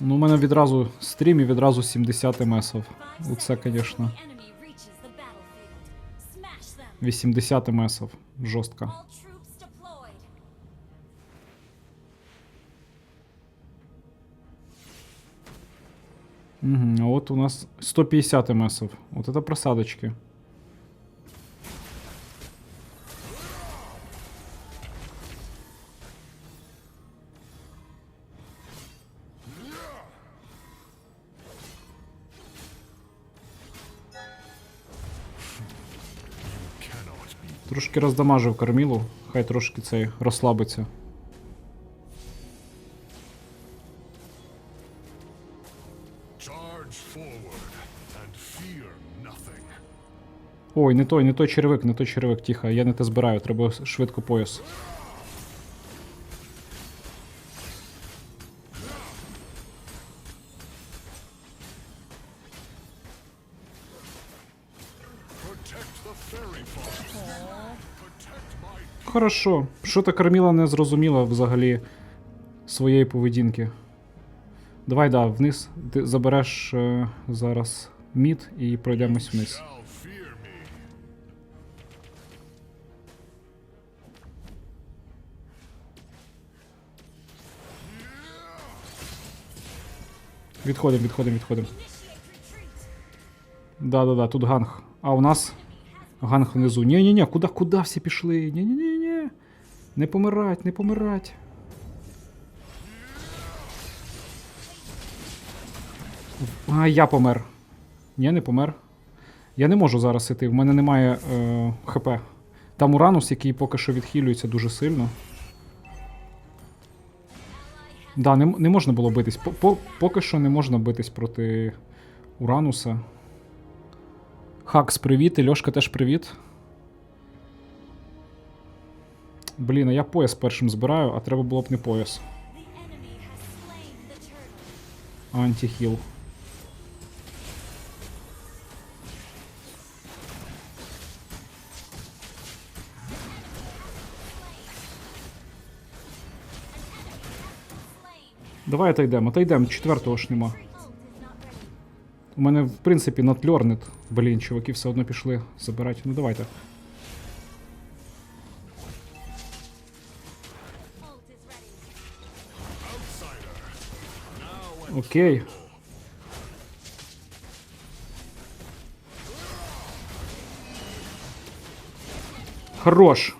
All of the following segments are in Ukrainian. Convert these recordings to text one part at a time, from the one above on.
Ну, у мене відразу стрім і відразу 70 месов. Оце, звісно, 80 месов. Жорстко. Угу, а от у нас 150 месов. Вот это просадочки. Трошки роздамажив кормілу, хай трошки цей розслабиться. Ой, не той, не той червик, не той черевик, тихо, я не те збираю, треба швидко пояс. Хорошо. Що та Карміла не зрозуміла взагалі своєї поведінки. Давай, да, вниз. Ти забереш е, зараз мід і пройдемось вниз. Відходимо, відходимо, відходимо. Да-да-да, тут ганг. А у нас ганг внизу. Ні-ні-ні, куди, куди всі пішли? Ні-ні-ні. Не помирать, не помирать. А, я помер. Ні, не помер. Я не можу зараз іти, в мене немає е, ХП. Там уранус, який поки що відхилюється дуже сильно. Да, не, не можна було битись. По, по, поки що не можна битись проти Урануса. Хакс, привіт, і Льошка теж привіт. Блін, а я пояс першим збираю, а треба було б не пояс. Антихіл. Давай отойдемо, отойдемо, четвертого ж нема. У мене, в принципі, натльорнет. Блін, чуваки все одно пішли забирати. Ну давайте. Окей. Хорош.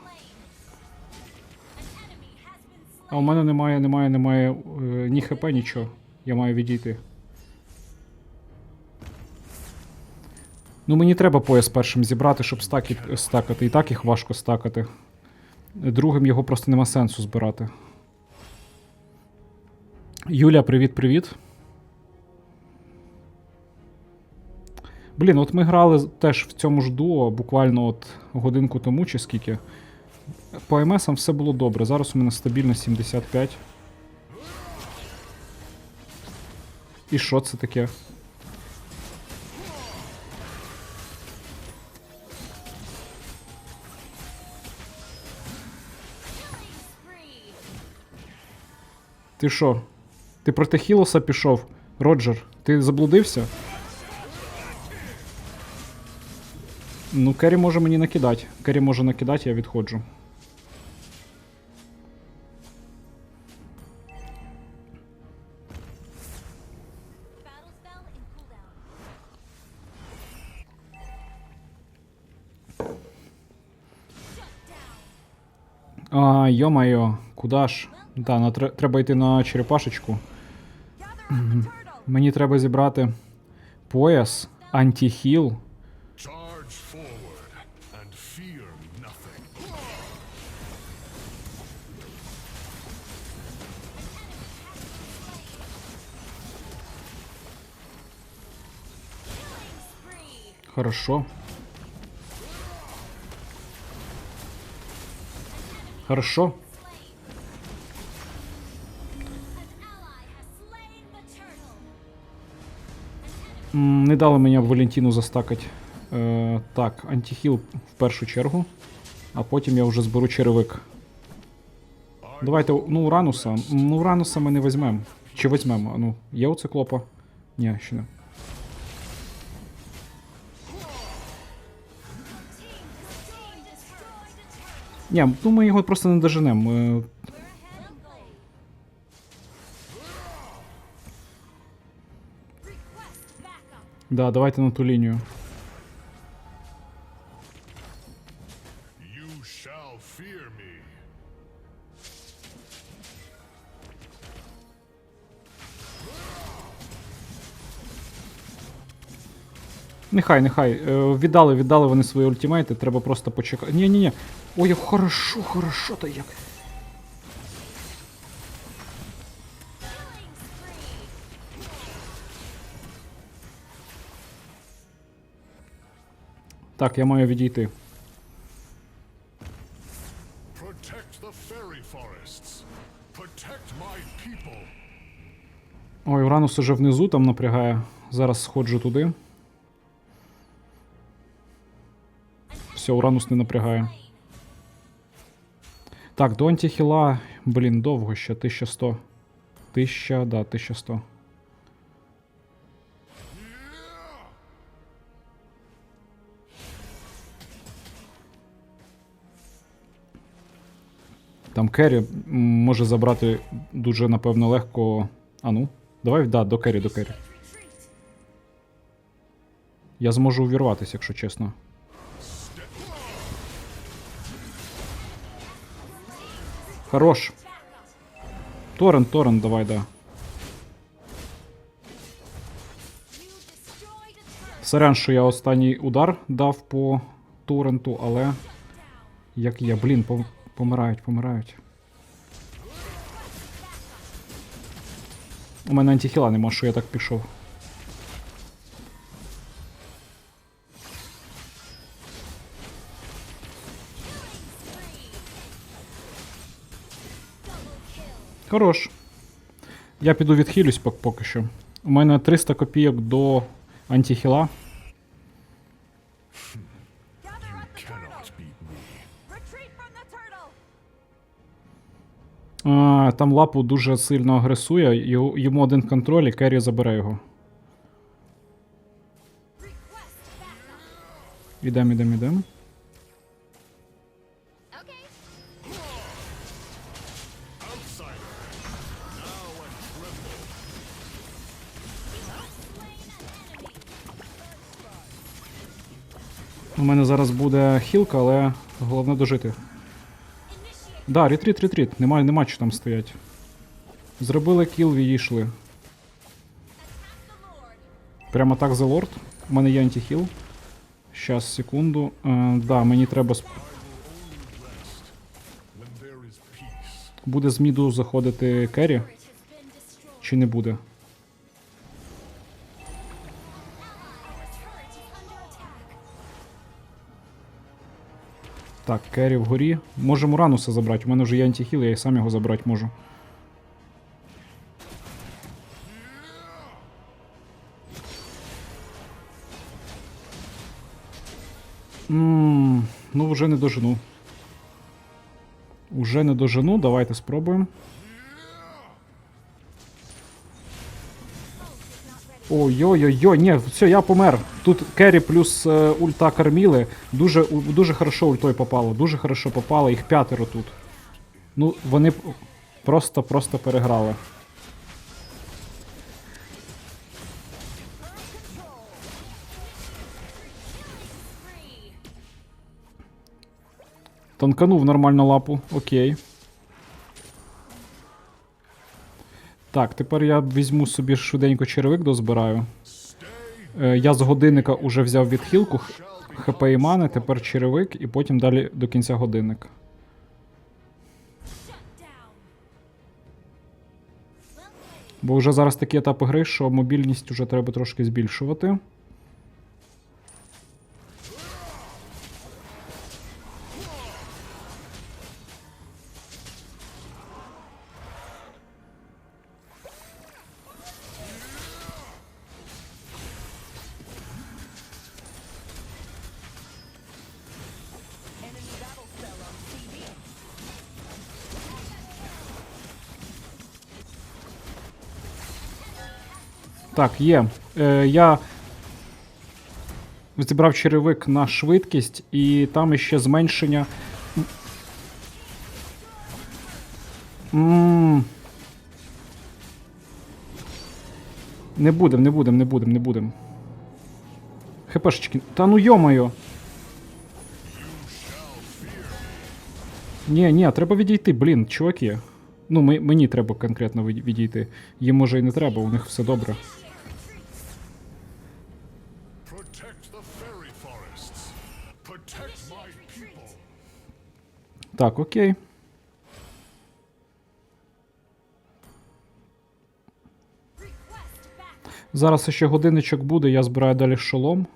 А у мене немає, немає, немає е, ні хп, нічого. Я маю відійти. Ну, мені треба пояс першим зібрати, щоб стаки, стакати. І так їх важко стакати. Другим його просто нема сенсу збирати. Юля, привіт-привіт. Блін, от ми грали теж в цьому ж дуо буквально от годинку тому чи скільки. По МСам все було добре. Зараз у мене стабільно 75. І що це таке? Ти що? Ти проти Хілоса пішов? Роджер, ти заблудився? Ну, Керрі може мені накидати. Керрі може накидати, я відходжу. А, йо-майо, куда ж? Да, на, треба йти на черепашечку. Мені треба зібрати пояс, антихіл. Хорошо. Хорошо. Не дали мені Валентину застакати. Е, так, антихіл в першу чергу, а потім я вже зберу черевик. Давайте, ну, Урануса. Ну, Урануса ми не візьмемо. Чи візьмемо? Ну, є у циклопа? Ні, ще не. Ні, ну ми його просто не доженемо. Да, давайте на ту лінію. Нехай, нехай. Е, віддали, віддали вони свої ультимейти, треба просто почекати. Ні, ні, ні. Ой, як хорошо, хорошо та як. Так, я маю відійти. Ой, Уранус уже внизу там напрягає. Зараз сходжу туди. Все, Уранус не напрягає. Так, до антихіла, блін, довго ще, 1100. 1000, да, 1100. Там Керрі може забрати дуже, напевно, легко. А ну, давай, да, до Керрі, до Керрі. Я зможу увірватися, якщо чесно. Хорош. Торрен, Торрен, давай, да. Сорян, що я останній удар дав по торренту, але. Як є, блін, пом- помирають, помирають. У мене антихіла нема, що я так пішов. Хорош. Я піду відхилюсь поки що. У мене 300 копійок до антихіла. А, там лапу дуже сильно агресує, йому один контроль і Керрі забере його. Ідем, ідем, ідем. У мене зараз буде хілка, але головне дожити. Да, ретріт, ретріт. Нема, нема що там стоять. Зробили кіл, відійшли. Прямо так за лорд. У мене є антихіл. Щас, секунду. Е, да, мені треба. сп-. Буде з міду заходити Керрі. Чи не буде? Так, Керрі вгорі. Можемо Рануса забрати. У мене вже є антихіл, я і сам його забрати можу. Ммм, ну вже не дожену. Уже не дожену, давайте спробуємо. Ой-ой-ой, ні, все, я помер. Тут Керрі плюс е, ульта Карміли. Дуже, у- дуже хорошо ультою попало. Дуже хорошо попало, їх п'ятеро тут. Ну, вони просто-просто переграли. Танканув нормально лапу, окей. Так, тепер я візьму собі швиденько черевик дозбираю. Е, я з годинника уже взяв відхилку, хп і мани, тепер черевик, і потім далі до кінця годинник. Бо вже зараз такі етапи гри, що мобільність вже треба трошки збільшувати. Так, є. Е, я зібрав черевик на швидкість, і там іще зменшення. М. Не будем, не будем, не будем, не будем. ХПшечки. Та ну йомаю. Ні, ні, треба відійти, блін, чуваки. Ну, мені треба конкретно відійти. Їм може і не треба, у них все добре. Так, окей. Зараз ще годинничок буде, я збираю далі шолом.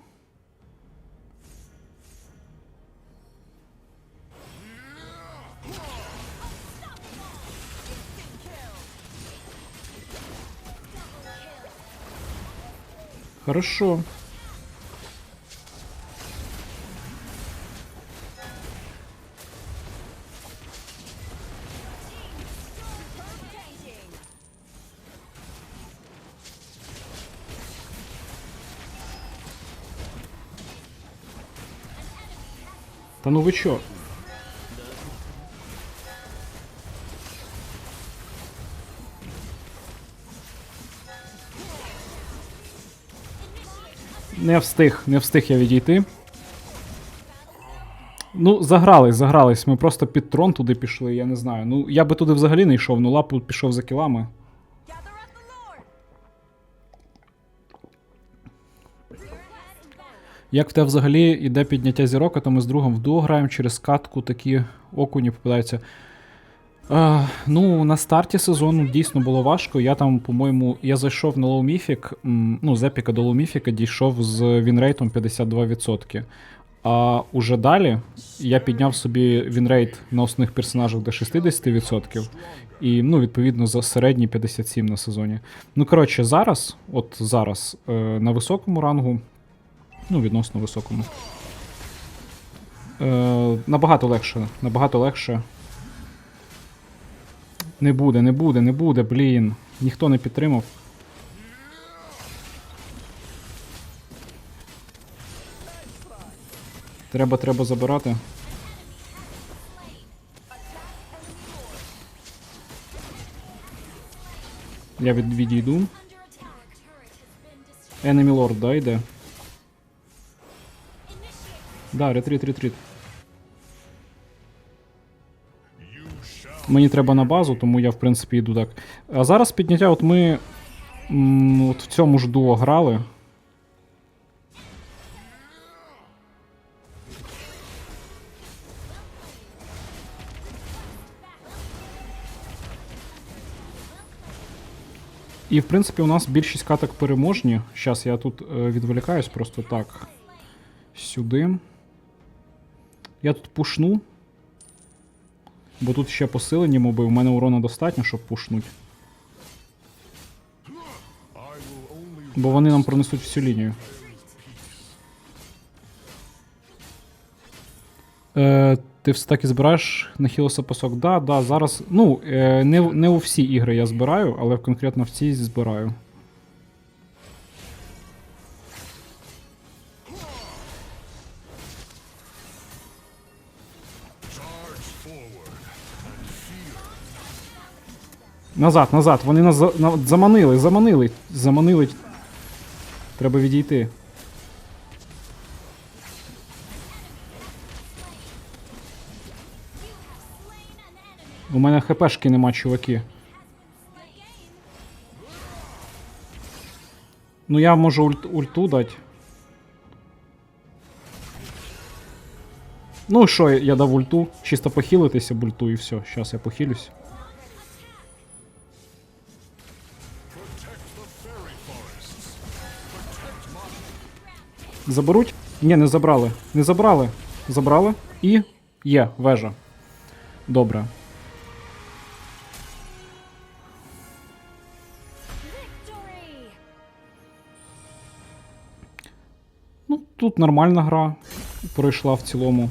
Хорошо. Та ну ви чо? Не встиг, не встиг я відійти. Ну, загрались, загрались. Ми просто під трон туди пішли, я не знаю. Ну, я би туди взагалі не йшов, ну лапу пішов за кілами. Як в тебе взагалі йде підняття зірок, а то ми з другом в граємо через катку такі окуні попадаються. А, ну, на старті сезону дійсно було важко. Я там, по-моєму, я зайшов на Mythic, ну, з епіка до Mythic дійшов з вінрейтом 52%. А уже далі я підняв собі вінрейт на основних персонажах до 60%. І, ну, відповідно, за середній 57 на сезоні. Ну, коротше, зараз, от зараз, е, на високому рангу Ну, відносно високому. Е, набагато легше. Набагато легше. Не буде, не буде, не буде, блін. Ніхто не підтримав. Треба, треба забирати. Я від, відійду. Enemy Lord, да? Да, ретріт, ретріт. Мені треба на базу, тому я в принципі йду так. А зараз підняття, от ми от в цьому ж дуо грали. І в принципі у нас більшість каток переможні. Зараз я тут е, відволікаюсь просто так. Сюди. Я тут пушну. Бо тут ще посилені моби, у мене урона достатньо, щоб пушнуть. Бо вони нам пронесуть всю лінію. Е, ти все таки збираєш на Хілоса пасок? Да, да, зараз. Ну, е, не, не у всі ігри я збираю, але конкретно в цій збираю. Назад, назад. Вони нас на, заманили, заманили. Заманили. Треба відійти. У мене хпшки нема, чуваки. Ну я можу ульт, ульту дати. Ну що, я дав ульту, чисто похилитися ульту і все. Щас я похилюсь. Заберуть? Ні, не забрали. Не забрали. Забрали. І є вежа. Добре. Ну, тут нормальна гра. Пройшла в цілому.